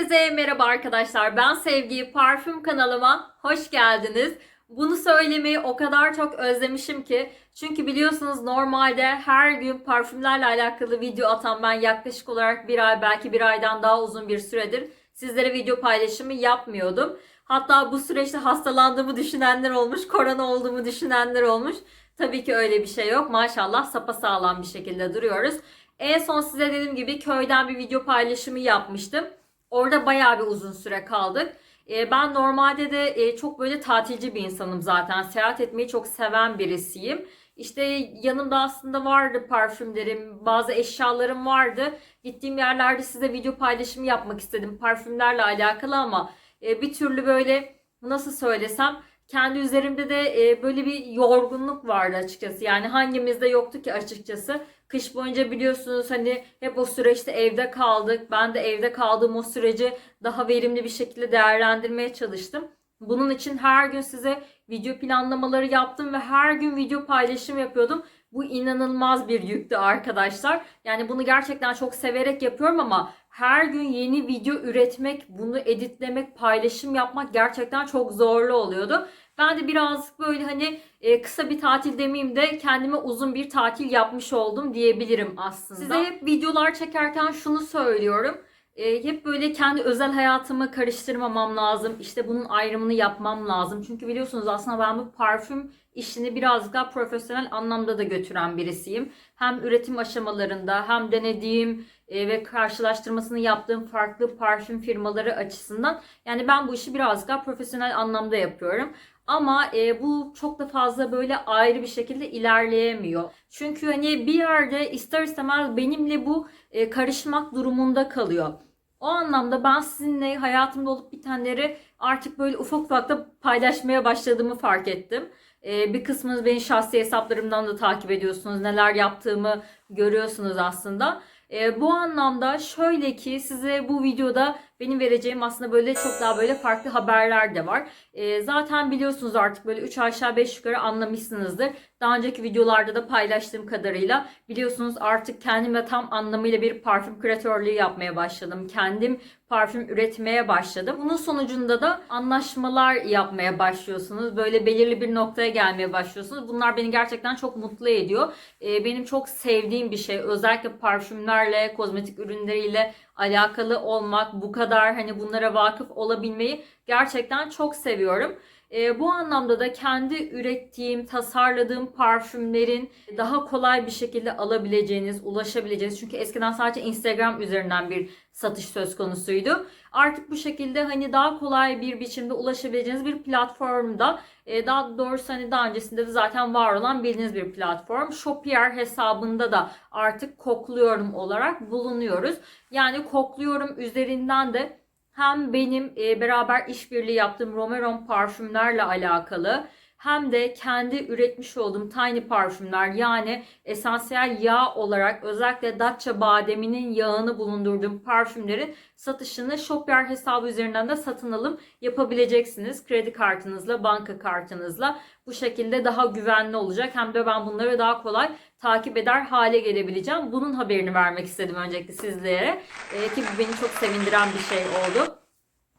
Herkese merhaba arkadaşlar. Ben Sevgi. Parfüm kanalıma hoş geldiniz. Bunu söylemeyi o kadar çok özlemişim ki. Çünkü biliyorsunuz normalde her gün parfümlerle alakalı video atan ben yaklaşık olarak bir ay belki bir aydan daha uzun bir süredir sizlere video paylaşımı yapmıyordum. Hatta bu süreçte hastalandığımı düşünenler olmuş, korona olduğumu düşünenler olmuş. Tabii ki öyle bir şey yok. Maşallah sapasağlam bir şekilde duruyoruz. En son size dediğim gibi köyden bir video paylaşımı yapmıştım. Orada bayağı bir uzun süre kaldık. Ee, Ben normalde de e, çok böyle tatilci bir insanım zaten. Seyahat etmeyi çok seven birisiyim. İşte yanımda aslında vardı parfümlerim, bazı eşyalarım vardı. Gittiğim yerlerde size video paylaşımı yapmak istedim parfümlerle alakalı ama e, bir türlü böyle nasıl söylesem kendi üzerimde de e, böyle bir yorgunluk vardı açıkçası. Yani hangimizde yoktu ki açıkçası. Kış boyunca biliyorsunuz hani hep o süreçte evde kaldık. Ben de evde kaldığım o süreci daha verimli bir şekilde değerlendirmeye çalıştım. Bunun için her gün size video planlamaları yaptım ve her gün video paylaşım yapıyordum. Bu inanılmaz bir yüktü arkadaşlar. Yani bunu gerçekten çok severek yapıyorum ama her gün yeni video üretmek, bunu editlemek, paylaşım yapmak gerçekten çok zorlu oluyordu. Ben de birazcık böyle hani e, kısa bir tatil demeyeyim de kendime uzun bir tatil yapmış oldum diyebilirim aslında. Size hep videolar çekerken şunu söylüyorum. E, hep böyle kendi özel hayatımı karıştırmamam lazım. İşte bunun ayrımını yapmam lazım. Çünkü biliyorsunuz aslında ben bu parfüm işini birazcık daha profesyonel anlamda da götüren birisiyim. Hem üretim aşamalarında hem denediğim e, ve karşılaştırmasını yaptığım farklı parfüm firmaları açısından yani ben bu işi birazcık daha profesyonel anlamda yapıyorum. Ama e, bu çok da fazla böyle ayrı bir şekilde ilerleyemiyor. Çünkü hani bir yerde ister istemez benimle bu e, karışmak durumunda kalıyor. O anlamda ben sizinle hayatımda olup bitenleri artık böyle ufak ufak da paylaşmaya başladığımı fark ettim. E, bir kısmınız beni şahsi hesaplarımdan da takip ediyorsunuz. Neler yaptığımı görüyorsunuz aslında. E, bu anlamda şöyle ki size bu videoda benim vereceğim aslında böyle çok daha böyle farklı haberler de var. E, zaten biliyorsunuz artık böyle 3 aşağı 5 yukarı anlamışsınızdır. Daha önceki videolarda da paylaştığım kadarıyla biliyorsunuz artık kendime tam anlamıyla bir parfüm kreatörlüğü yapmaya başladım. Kendim parfüm üretmeye başladım. Bunun sonucunda da anlaşmalar yapmaya başlıyorsunuz. Böyle belirli bir noktaya gelmeye başlıyorsunuz. Bunlar beni gerçekten çok mutlu ediyor. E, benim çok sevdiğim bir şey. Özellikle parfümlerle, kozmetik ürünleriyle alakalı olmak, bu kadar hani bunlara vakıf olabilmeyi gerçekten çok seviyorum. E, bu anlamda da kendi ürettiğim, tasarladığım parfümlerin daha kolay bir şekilde alabileceğiniz, ulaşabileceğiniz. Çünkü eskiden sadece Instagram üzerinden bir satış söz konusuydu. Artık bu şekilde hani daha kolay bir biçimde ulaşabileceğiniz bir platformda daha doğrusu hani daha öncesinde de zaten var olan bildiğiniz bir platform. Shopier hesabında da artık kokluyorum olarak bulunuyoruz. Yani kokluyorum üzerinden de hem benim e, beraber işbirliği yaptığım Romeron parfümlerle alakalı hem de kendi üretmiş olduğum tiny parfümler yani esansiyel yağ olarak özellikle Datça bademinin yağını bulundurduğum parfümlerin satışını Shopware hesabı üzerinden de satın alım yapabileceksiniz. Kredi kartınızla, banka kartınızla bu şekilde daha güvenli olacak. Hem de ben bunları daha kolay takip eder hale gelebileceğim. Bunun haberini vermek istedim öncelikle sizlere. Ee, ki bu beni çok sevindiren bir şey oldu.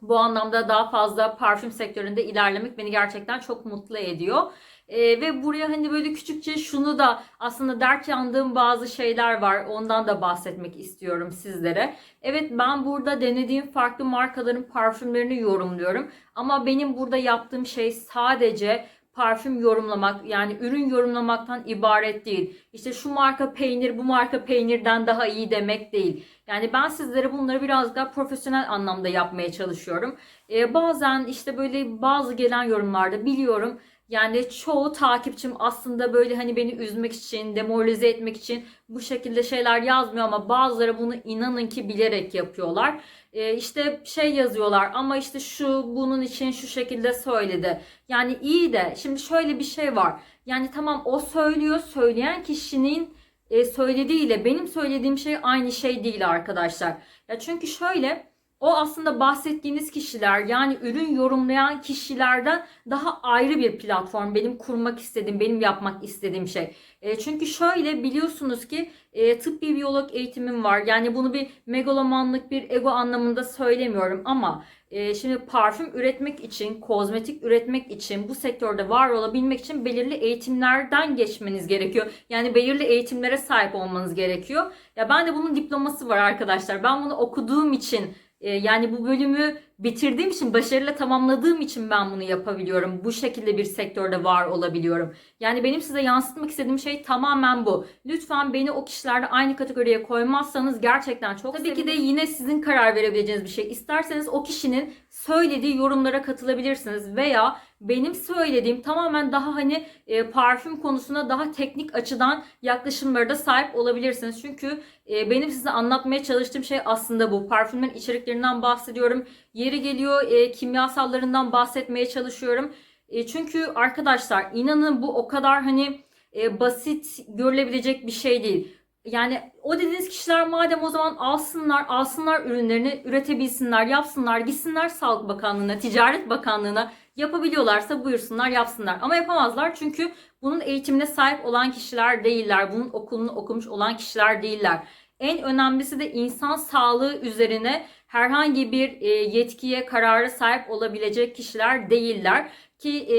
Bu anlamda daha fazla parfüm sektöründe ilerlemek beni gerçekten çok mutlu ediyor. Ee, ve buraya hani böyle küçükçe şunu da aslında dert yandığım bazı şeyler var. Ondan da bahsetmek istiyorum sizlere. Evet ben burada denediğim farklı markaların parfümlerini yorumluyorum. Ama benim burada yaptığım şey sadece parfüm yorumlamak yani ürün yorumlamaktan ibaret değil. İşte şu marka peynir bu marka peynirden daha iyi demek değil. Yani ben sizlere bunları biraz daha profesyonel anlamda yapmaya çalışıyorum. Ee, bazen işte böyle bazı gelen yorumlarda biliyorum yani çoğu takipçim aslında böyle hani beni üzmek için, demoralize etmek için bu şekilde şeyler yazmıyor ama bazıları bunu inanın ki bilerek yapıyorlar. Ee, işte şey yazıyorlar ama işte şu bunun için şu şekilde söyledi. Yani iyi de şimdi şöyle bir şey var. Yani tamam o söylüyor, söyleyen kişinin e, söylediğiyle benim söylediğim şey aynı şey değil arkadaşlar. Ya çünkü şöyle O aslında bahsettiğiniz kişiler yani ürün yorumlayan kişilerden daha ayrı bir platform. Benim kurmak istediğim, benim yapmak istediğim şey. E, çünkü şöyle biliyorsunuz ki e, tıbbi biyolog eğitimim var. Yani bunu bir megalomanlık, bir ego anlamında söylemiyorum ama e, şimdi parfüm üretmek için, kozmetik üretmek için, bu sektörde var olabilmek için belirli eğitimlerden geçmeniz gerekiyor. Yani belirli eğitimlere sahip olmanız gerekiyor. Ya ben de bunun diploması var arkadaşlar. Ben bunu okuduğum için yani bu bölümü bitirdiğim için, başarıyla tamamladığım için ben bunu yapabiliyorum. Bu şekilde bir sektörde var olabiliyorum. Yani benim size yansıtmak istediğim şey tamamen bu. Lütfen beni o kişilerle aynı kategoriye koymazsanız gerçekten çok Tabii ki de yine sizin karar verebileceğiniz bir şey. İsterseniz o kişinin söylediği yorumlara katılabilirsiniz veya benim söylediğim tamamen daha hani e, parfüm konusuna daha teknik açıdan yaklaşımlara da sahip olabilirsiniz. Çünkü e, benim size anlatmaya çalıştığım şey aslında bu. Parfümlerin içeriklerinden bahsediyorum. Yeri geliyor e, kimyasallarından bahsetmeye çalışıyorum. E, çünkü arkadaşlar inanın bu o kadar hani e, basit görülebilecek bir şey değil. Yani o dediğiniz kişiler madem o zaman alsınlar, alsınlar ürünlerini, üretebilsinler, yapsınlar, gitsinler Sağlık Bakanlığı'na, Ticaret Bakanlığı'na yapabiliyorlarsa buyursunlar, yapsınlar. Ama yapamazlar çünkü bunun eğitimine sahip olan kişiler değiller. Bunun okulunu okumuş olan kişiler değiller. En önemlisi de insan sağlığı üzerine herhangi bir e, yetkiye, karara sahip olabilecek kişiler değiller. Ki e,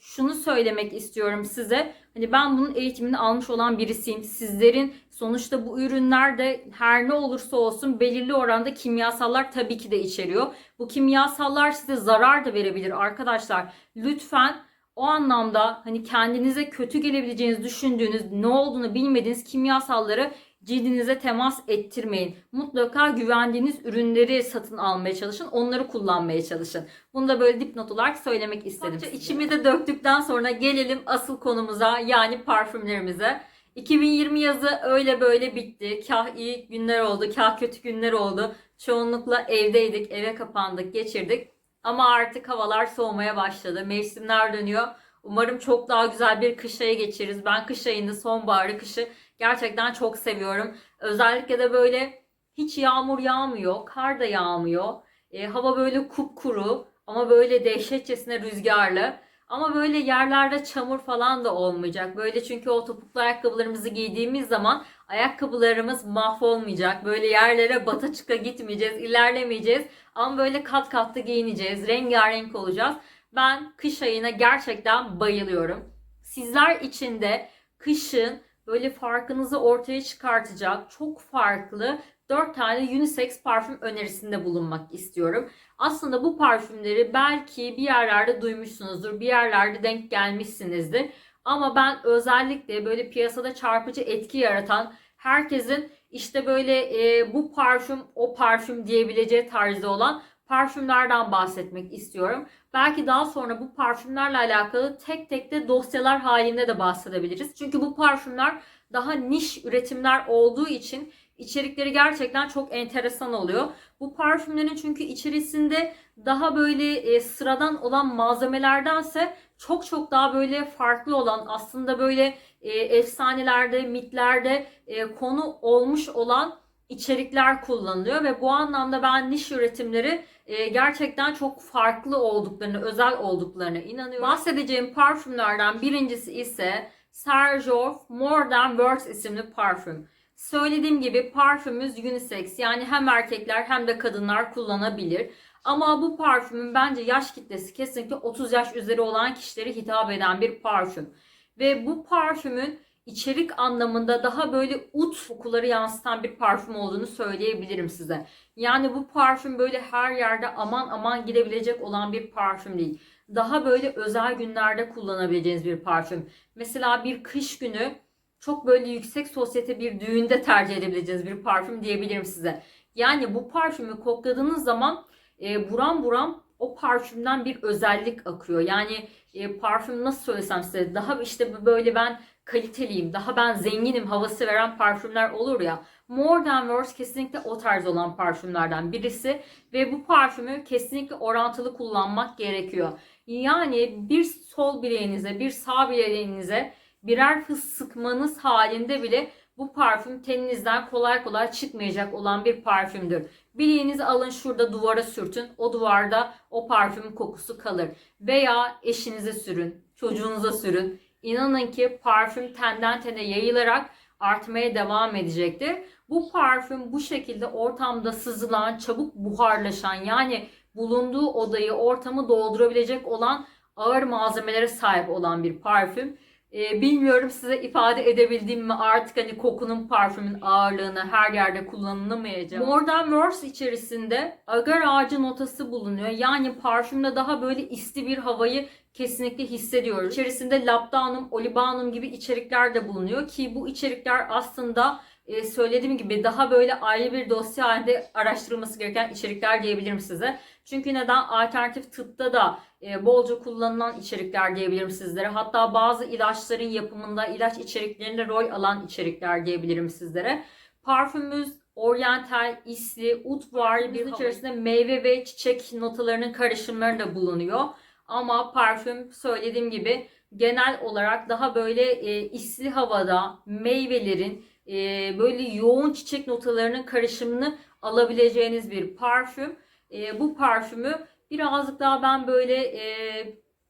şunu söylemek istiyorum size. Hani ben bunun eğitimini almış olan birisiyim. Sizlerin sonuçta bu ürünlerde her ne olursa olsun belirli oranda kimyasallar tabii ki de içeriyor. Bu kimyasallar size zarar da verebilir arkadaşlar. Lütfen o anlamda hani kendinize kötü gelebileceğinizi düşündüğünüz, ne olduğunu bilmediğiniz kimyasalları cildinize temas ettirmeyin. Mutlaka güvendiğiniz ürünleri satın almaya çalışın. Onları kullanmaya çalışın. Bunu da böyle dipnot olarak söylemek istedim. Size. İçimi de döktükten sonra gelelim asıl konumuza yani parfümlerimize. 2020 yazı öyle böyle bitti. Kah iyi günler oldu, kah kötü günler oldu. Çoğunlukla evdeydik, eve kapandık, geçirdik. Ama artık havalar soğumaya başladı. Mevsimler dönüyor. Umarım çok daha güzel bir kış ayı geçiririz. Ben kış ayını, sonbaharı, kışı gerçekten çok seviyorum. Özellikle de böyle hiç yağmur yağmıyor, kar da yağmıyor. E, hava böyle kupkuru ama böyle dehşetçesine rüzgarlı. Ama böyle yerlerde çamur falan da olmayacak. Böyle çünkü o topuklu ayakkabılarımızı giydiğimiz zaman ayakkabılarımız mahvolmayacak. Böyle yerlere bata çıka gitmeyeceğiz, ilerlemeyeceğiz. Ama böyle kat katlı giyineceğiz, rengarenk olacağız. Ben kış ayına gerçekten bayılıyorum. Sizler için de kışın böyle farkınızı ortaya çıkartacak çok farklı 4 tane unisex parfüm önerisinde bulunmak istiyorum. Aslında bu parfümleri belki bir yerlerde duymuşsunuzdur, bir yerlerde denk gelmişsinizdir. Ama ben özellikle böyle piyasada çarpıcı etki yaratan herkesin işte böyle e, bu parfüm o parfüm diyebileceği tarzda olan parfümlerden bahsetmek istiyorum. Belki daha sonra bu parfümlerle alakalı tek tek de dosyalar halinde de bahsedebiliriz. Çünkü bu parfümler daha niş üretimler olduğu için içerikleri gerçekten çok enteresan oluyor. Bu parfümlerin çünkü içerisinde daha böyle e, sıradan olan malzemelerdense çok çok daha böyle farklı olan aslında böyle e, efsanelerde, mitlerde e, konu olmuş olan içerikler kullanılıyor ve bu anlamda ben niş üretimleri e, gerçekten çok farklı olduklarını, özel olduklarına inanıyorum. Bahsedeceğim parfümlerden birincisi ise Sergio More Than Words isimli parfüm. Söylediğim gibi parfümümüz unisex yani hem erkekler hem de kadınlar kullanabilir. Ama bu parfümün bence yaş kitlesi kesinlikle 30 yaş üzeri olan kişilere hitap eden bir parfüm. Ve bu parfümün içerik anlamında daha böyle ut kokuları yansıtan bir parfüm olduğunu söyleyebilirim size. Yani bu parfüm böyle her yerde aman aman gidebilecek olan bir parfüm değil. Daha böyle özel günlerde kullanabileceğiniz bir parfüm. Mesela bir kış günü çok böyle yüksek sosyete bir düğünde tercih edebileceğiniz bir parfüm diyebilirim size. Yani bu parfümü kokladığınız zaman e, buram buram o parfümden bir özellik akıyor. Yani e, parfüm nasıl söylesem size daha işte böyle ben kaliteliyim, daha ben zenginim havası veren parfümler olur ya. More Than Words kesinlikle o tarz olan parfümlerden birisi ve bu parfümü kesinlikle orantılı kullanmak gerekiyor. Yani bir sol bileğinize, bir sağ bileğinize birer hız sıkmanız halinde bile bu parfüm teninizden kolay kolay çıkmayacak olan bir parfümdür. Bileğinizi alın şurada duvara sürtün. O duvarda o parfüm kokusu kalır. Veya eşinize sürün, çocuğunuza sürün. İnanın ki parfüm tenden tene yayılarak artmaya devam edecektir. Bu parfüm bu şekilde ortamda sızılan, çabuk buharlaşan yani bulunduğu odayı, ortamı doldurabilecek olan ağır malzemelere sahip olan bir parfüm. Ee, bilmiyorum size ifade edebildim mi artık hani kokunun parfümün ağırlığını her yerde kullanılamayacak. Modern Words içerisinde agar ağacı notası bulunuyor. Yani parfümde daha böyle isti bir havayı kesinlikle hissediyoruz. İçerisinde labdanum, olibanum gibi içerikler de bulunuyor ki bu içerikler aslında e, söylediğim gibi daha böyle ayrı bir dosya halinde araştırılması gereken içerikler diyebilirim size. Çünkü neden? Alternatif tıpta da e, bolca kullanılan içerikler diyebilirim sizlere. Hatta bazı ilaçların yapımında ilaç içeriklerinde rol alan içerikler diyebilirim sizlere. Parfümümüz oryantal, isli, ut var. Bir içerisinde meyve ve çiçek notalarının karışımları da bulunuyor. Ama parfüm söylediğim gibi genel olarak daha böyle e, isli havada meyvelerin e, böyle yoğun çiçek notalarının karışımını alabileceğiniz bir parfüm. E, bu parfümü birazcık daha ben böyle e,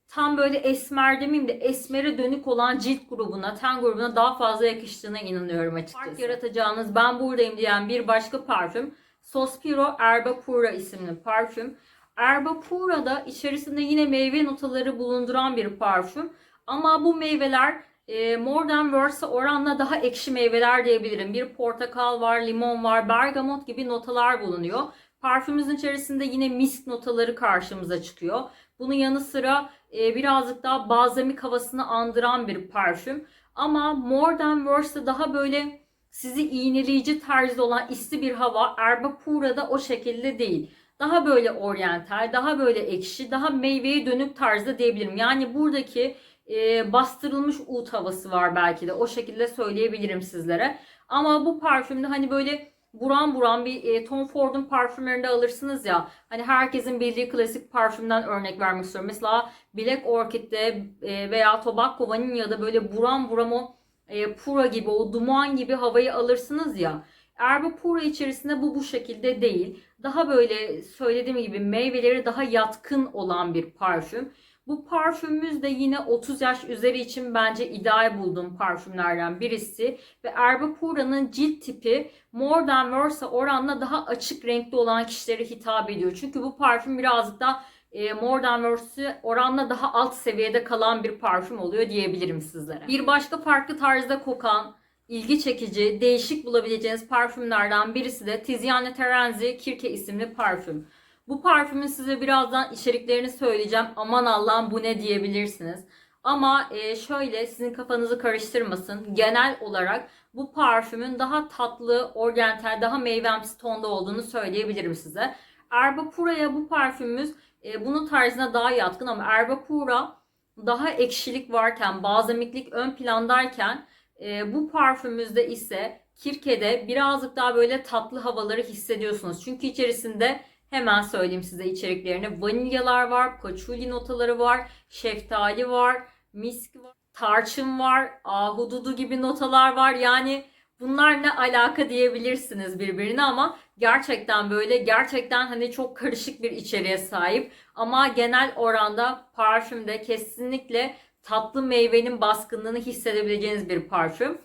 tam böyle esmer demeyeyim de esmere dönük olan cilt grubuna, ten grubuna daha fazla yakıştığına inanıyorum açıkçası. Fark yaratacağınız ben buradayım diyen bir başka parfüm Sospiro Erba Pura isimli parfüm. Erba Pura da içerisinde yine meyve notaları bulunduran bir parfüm. Ama bu meyveler e, Modern Words'a oranla daha ekşi meyveler diyebilirim. Bir portakal var, limon var, bergamot gibi notalar bulunuyor. Parfümümüzün içerisinde yine misk notaları karşımıza çıkıyor. Bunun yanı sıra e, birazcık daha balzamik havasını andıran bir parfüm. Ama Modern Words'ta daha böyle sizi iğneleyici tarzda olan isli bir hava. Erba Pura'da o şekilde değil. Daha böyle oryantal, daha böyle ekşi, daha meyveye dönük tarzda diyebilirim. Yani buradaki e, bastırılmış ut havası var belki de. O şekilde söyleyebilirim sizlere. Ama bu parfümde hani böyle buran buran bir e, Tom Ford'un parfümlerinde alırsınız ya. Hani herkesin bildiği klasik parfümden örnek vermek istiyorum. Mesela Black Orchid'de e, veya Tobacco Vanilla'da böyle buran buram o e, pura gibi o duman gibi havayı alırsınız ya. Erba pura içerisinde bu bu şekilde değil. Daha böyle söylediğim gibi meyveleri daha yatkın olan bir parfüm. Bu parfümümüz de yine 30 yaş üzeri için bence ideal bulduğum parfümlerden birisi. Ve Erba Pura'nın cilt tipi Modern Versa oranla daha açık renkli olan kişilere hitap ediyor. Çünkü bu parfüm birazcık da e, Modern Versa oranla daha alt seviyede kalan bir parfüm oluyor diyebilirim sizlere. Bir başka farklı tarzda kokan, ilgi çekici, değişik bulabileceğiniz parfümlerden birisi de Tiziane Terenzi Kirke isimli parfüm. Bu parfümün size birazdan içeriklerini söyleyeceğim. Aman Allah'ım bu ne diyebilirsiniz. Ama e, şöyle sizin kafanızı karıştırmasın. Genel olarak bu parfümün daha tatlı, oryantal, daha meyvemsi tonda olduğunu söyleyebilirim size. Erba Pura'ya bu parfümümüz e, bunun tarzına daha yatkın ama Erba Pura daha ekşilik varken, bazamiklik ön plandayken e, bu parfümümüzde ise Kirke'de birazcık daha böyle tatlı havaları hissediyorsunuz. Çünkü içerisinde Hemen söyleyeyim size içeriklerini. Vanilyalar var, paçuli notaları var, şeftali var, misk var, tarçın var, ahududu gibi notalar var. Yani bunlar ne alaka diyebilirsiniz birbirine ama gerçekten böyle gerçekten hani çok karışık bir içeriğe sahip. Ama genel oranda parfümde kesinlikle tatlı meyvenin baskınlığını hissedebileceğiniz bir parfüm.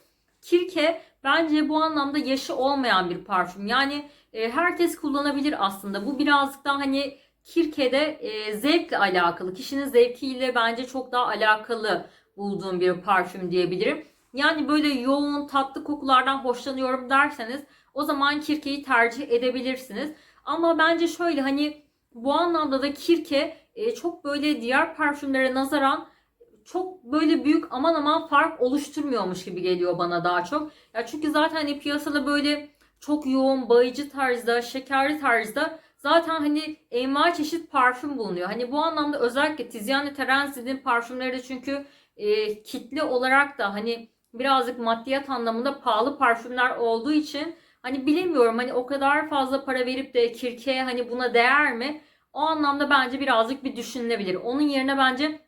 Kirke bence bu anlamda yaşı olmayan bir parfüm. Yani e, herkes kullanabilir aslında. Bu birazcık daha hani Kirke'de e, zevkle alakalı. Kişinin zevkiyle bence çok daha alakalı bulduğum bir parfüm diyebilirim. Yani böyle yoğun tatlı kokulardan hoşlanıyorum derseniz o zaman Kirke'yi tercih edebilirsiniz. Ama bence şöyle hani bu anlamda da Kirke e, çok böyle diğer parfümlere nazaran çok böyle büyük aman aman fark oluşturmuyormuş gibi geliyor bana daha çok. Ya çünkü zaten hani piyasada böyle çok yoğun, bayıcı tarzda, şekerli tarzda zaten hani envai çeşit parfüm bulunuyor. Hani bu anlamda özellikle Tiziane Terenzi'nin parfümleri de çünkü e, kitle olarak da hani birazcık maddiyat anlamında pahalı parfümler olduğu için hani bilemiyorum hani o kadar fazla para verip de kirkeye hani buna değer mi? O anlamda bence birazcık bir düşünülebilir. Onun yerine bence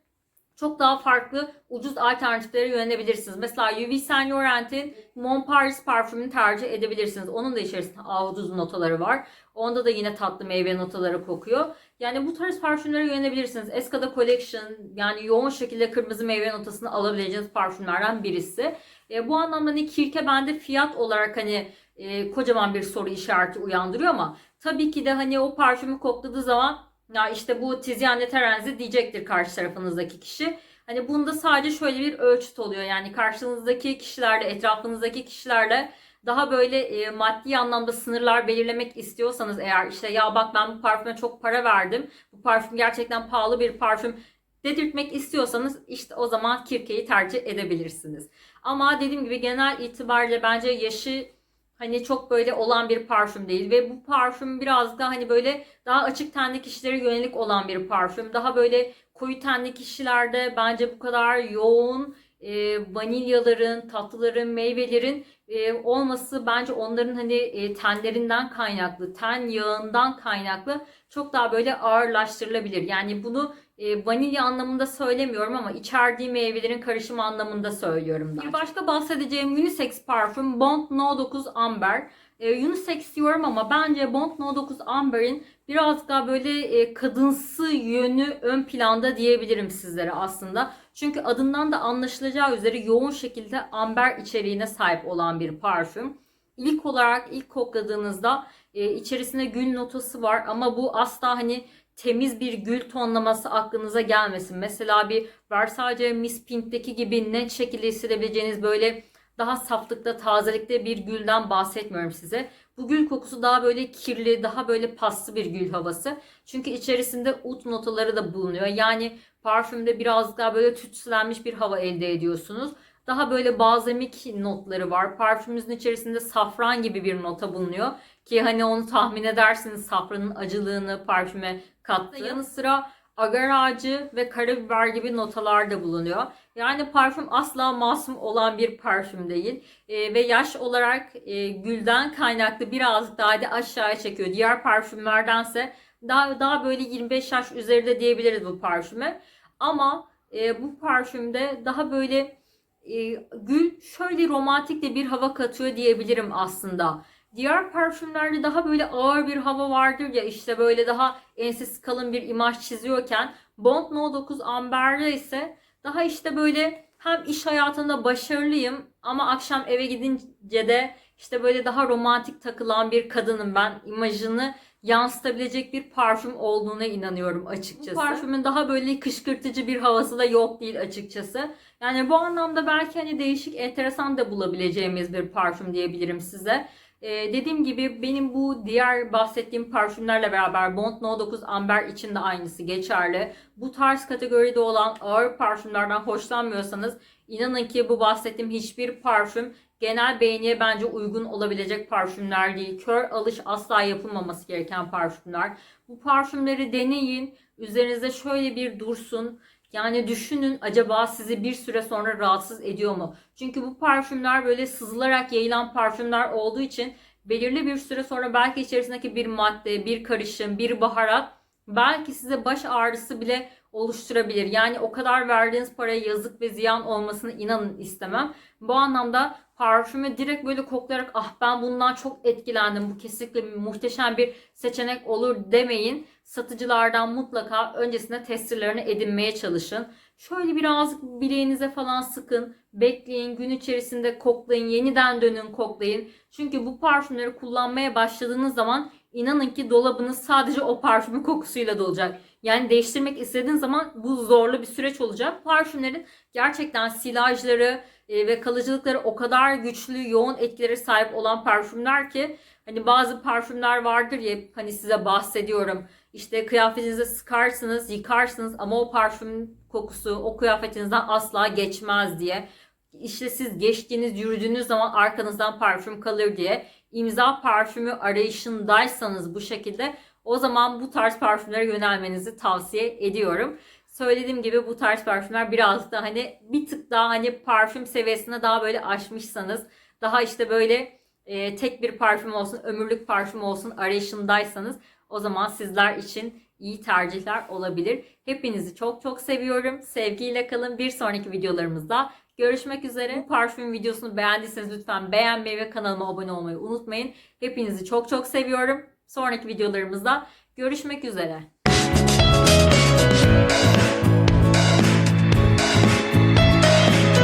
çok daha farklı ucuz alternatiflere yönelebilirsiniz. Mesela Yves Saint Laurent'in Mon Paris parfümünü tercih edebilirsiniz. Onun da içerisinde ahududu notaları var. Onda da yine tatlı meyve notaları kokuyor. Yani bu tarz parfümlere yönelebilirsiniz. Escada Collection yani yoğun şekilde kırmızı meyve notasını alabileceğiniz parfümlerden birisi. E, bu anlamda hani Kirke bende fiyat olarak hani e, kocaman bir soru işareti uyandırıyor ama tabii ki de hani o parfümü kokladığı zaman ya işte bu Tiziane Terenzi diyecektir karşı tarafınızdaki kişi. Hani bunda sadece şöyle bir ölçüt oluyor. Yani karşınızdaki kişilerle, etrafınızdaki kişilerle daha böyle e, maddi anlamda sınırlar belirlemek istiyorsanız eğer işte ya bak ben bu parfüme çok para verdim. Bu parfüm gerçekten pahalı bir parfüm dedirtmek istiyorsanız işte o zaman Kirke'yi tercih edebilirsiniz. Ama dediğim gibi genel itibariyle bence yaşı hani çok böyle olan bir parfüm değil ve bu parfüm biraz da hani böyle daha açık tenli kişilere yönelik olan bir parfüm. Daha böyle koyu tenli kişilerde bence bu kadar yoğun e, vanilyaların, tatlıların, meyvelerin e, olması bence onların hani e, tenlerinden kaynaklı, ten yağından kaynaklı çok daha böyle ağırlaştırılabilir. Yani bunu e, vanilya anlamında söylemiyorum ama içerdiği meyvelerin karışımı anlamında söylüyorum. Bir başka bahsedeceğim unisex parfüm Bond No 9 Amber. E, unisex diyorum ama bence Bond No 9 Amber'in biraz daha böyle e, kadınsı yönü ön planda diyebilirim sizlere aslında. Çünkü adından da anlaşılacağı üzere yoğun şekilde amber içeriğine sahip olan bir parfüm. İlk olarak ilk kokladığınızda e, içerisinde gül notası var ama bu asla hani temiz bir gül tonlaması aklınıza gelmesin. Mesela bir Versace Miss Pink'teki gibi net şekilde hissedebileceğiniz böyle daha saflıkta, tazelikte bir gülden bahsetmiyorum size. Bu gül kokusu daha böyle kirli, daha böyle paslı bir gül havası. Çünkü içerisinde ut notaları da bulunuyor. Yani parfümde biraz daha böyle tütsülenmiş bir hava elde ediyorsunuz. Daha böyle balzamik notları var. Parfümümüzün içerisinde safran gibi bir nota bulunuyor. Ki hani onu tahmin edersiniz safranın acılığını parfüme kattı. Yanı sıra agar ağacı ve karabiber gibi notalar da bulunuyor. Yani parfüm asla masum olan bir parfüm değil. E, ve yaş olarak e, gülden kaynaklı birazcık daha da aşağıya çekiyor. Diğer parfümlerdense daha daha böyle 25 yaş üzerinde diyebiliriz bu parfüme. Ama e, bu parfümde daha böyle e, gül şöyle romantik de bir hava katıyor diyebilirim aslında. Diğer parfümlerde daha böyle ağır bir hava vardır ya işte böyle daha ensiz kalın bir imaj çiziyorken Bond No 9 Amber'de ise daha işte böyle hem iş hayatında başarılıyım ama akşam eve gidince de işte böyle daha romantik takılan bir kadınım ben imajını yansıtabilecek bir parfüm olduğuna inanıyorum açıkçası. Bu parfümün daha böyle kışkırtıcı bir havası da yok değil açıkçası. Yani bu anlamda belki hani değişik, enteresan da bulabileceğimiz bir parfüm diyebilirim size. Ee, dediğim gibi benim bu diğer bahsettiğim parfümlerle beraber Bond No 9 Amber için de aynısı geçerli. Bu tarz kategoride olan ağır parfümlerden hoşlanmıyorsanız inanın ki bu bahsettiğim hiçbir parfüm genel beğeniye bence uygun olabilecek parfümler değil. Kör alış asla yapılmaması gereken parfümler. Bu parfümleri deneyin. Üzerinizde şöyle bir dursun. Yani düşünün acaba sizi bir süre sonra rahatsız ediyor mu? Çünkü bu parfümler böyle sızılarak yayılan parfümler olduğu için belirli bir süre sonra belki içerisindeki bir madde, bir karışım, bir baharat belki size baş ağrısı bile oluşturabilir. Yani o kadar verdiğiniz paraya yazık ve ziyan olmasını inanın istemem. Bu anlamda parfümü direkt böyle koklayarak ah ben bundan çok etkilendim bu kesinlikle muhteşem bir seçenek olur demeyin. Satıcılardan mutlaka öncesinde testlerini edinmeye çalışın. Şöyle birazcık bileğinize falan sıkın. Bekleyin. Gün içerisinde koklayın. Yeniden dönün koklayın. Çünkü bu parfümleri kullanmaya başladığınız zaman inanın ki dolabınız sadece o parfümün kokusuyla dolacak. Yani değiştirmek istediğiniz zaman bu zorlu bir süreç olacak. Parfümlerin gerçekten silajları e, ve kalıcılıkları o kadar güçlü, yoğun etkileri sahip olan parfümler ki hani bazı parfümler vardır ya hani size bahsediyorum. İşte kıyafetinize sıkarsınız, yıkarsınız ama o parfüm kokusu o kıyafetinizden asla geçmez diye. İşte siz geçtiğiniz, yürüdüğünüz zaman arkanızdan parfüm kalır diye. İmza parfümü arayışındaysanız bu şekilde o zaman bu tarz parfümlere yönelmenizi tavsiye ediyorum. Söylediğim gibi bu tarz parfümler biraz da hani bir tık daha hani parfüm seviyesine daha böyle aşmışsanız daha işte böyle e, tek bir parfüm olsun, ömürlük parfüm olsun arayışındaysanız O zaman sizler için iyi tercihler olabilir. Hepinizi çok çok seviyorum. Sevgiyle kalın. Bir sonraki videolarımızda görüşmek üzere. Bu parfüm videosunu beğendiyseniz lütfen beğenmeyi ve kanalıma abone olmayı unutmayın. Hepinizi çok çok seviyorum. Sonraki videolarımızda görüşmek üzere.